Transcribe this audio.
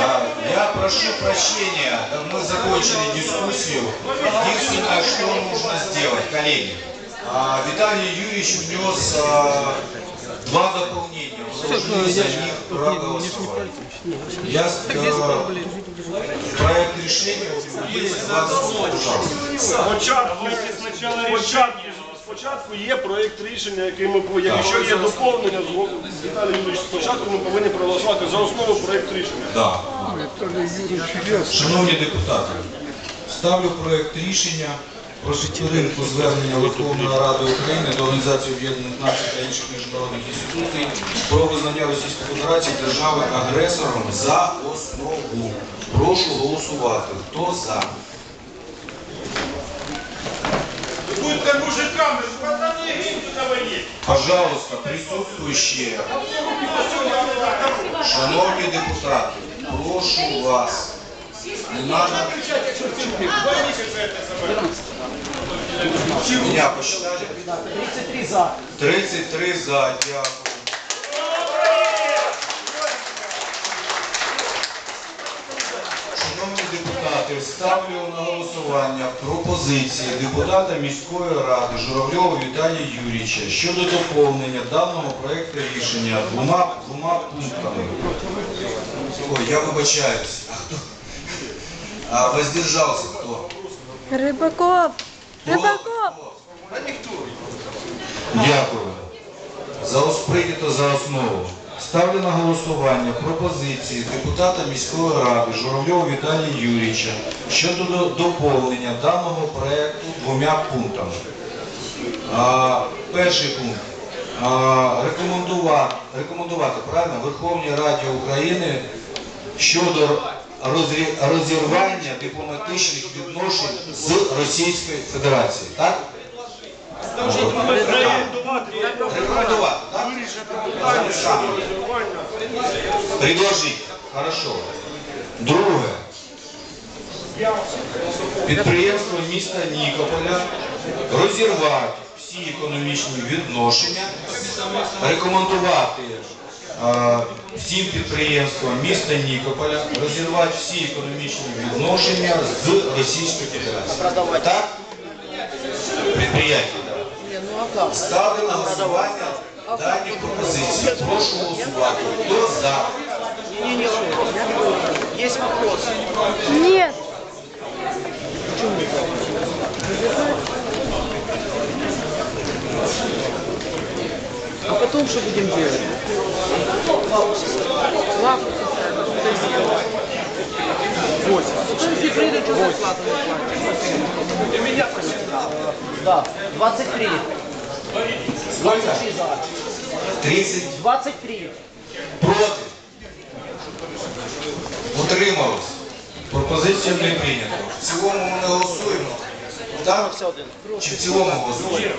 А, Я прошу прощения, мы закончили дискуссию. Единственное, что нужно сделать, коллеги. А, Виталий Юрьевич внес а, два дополнения. Мы должны за них проголосовать. Я э, проект решения есть. 20 пожалуйста. Спочатку, спочатку, спочатку є проєкт рішення, який ми повинні, якщо є доповнення, з- Віталій Юрійович, спочатку ми повинні проголосувати за основу проєкт рішення. Да. Шановні депутати, ставлю проект рішення про підтримку звернення Верховної Ради України до Організації Об'єднаних Націй та інших міжнародних інституцій про визнання Російської Федерації держави агресором за основу. Прошу голосувати. Хто за? Будьте мужикам, пацаны, на войне. Пожалуйста, присутствующие, шановні депутати, прошу вас. Не надо. Меня посчитали? 33 за. 33 за, дякую. Шановні депутати, ставлю на голосування пропозиції депутата міської ради Журавльова Віталія Юрійовича щодо доповнення даного проекту рішення двома, двома пунктами. Ой, я вибачаюсь. А хто? А, воздержався хто? Рибаков! Рибаков! Дякую. За прийнято за основу. Ставлю на голосування пропозиції депутата міської ради Журавльова Віталія Юрійовича щодо доповнення даного проекту двома пунктами. Перший пункт. Рекомендувати, рекомендувати правильно Верховній Раді України щодо розірвання дипломатичних відношень з Російською Федерацією. Так? Рекомендувати так? Предложить. Хорошо. Друге. Підприємство міста Нікополя розірвати всі економічні відношення, рекомендувати е, всім підприємствам міста Нікополя розірвати всі економічні відношення з Російською Федерацією. Так? Підприємство. Ставлю на голосування дані пропозиції. Прошу голосувати. Хто за? Не-не-не, вопрос. Есть вопрос. Нет! А потом что будем делать? Лавку Восемь. Потом если придут, что зарплату не платят? Да, 23. 23 за. 30 23. проти. Утрималось. Пропозиція не прийнята. В цілому ми не голосуємо. Так? Чи в цілому голосуємо?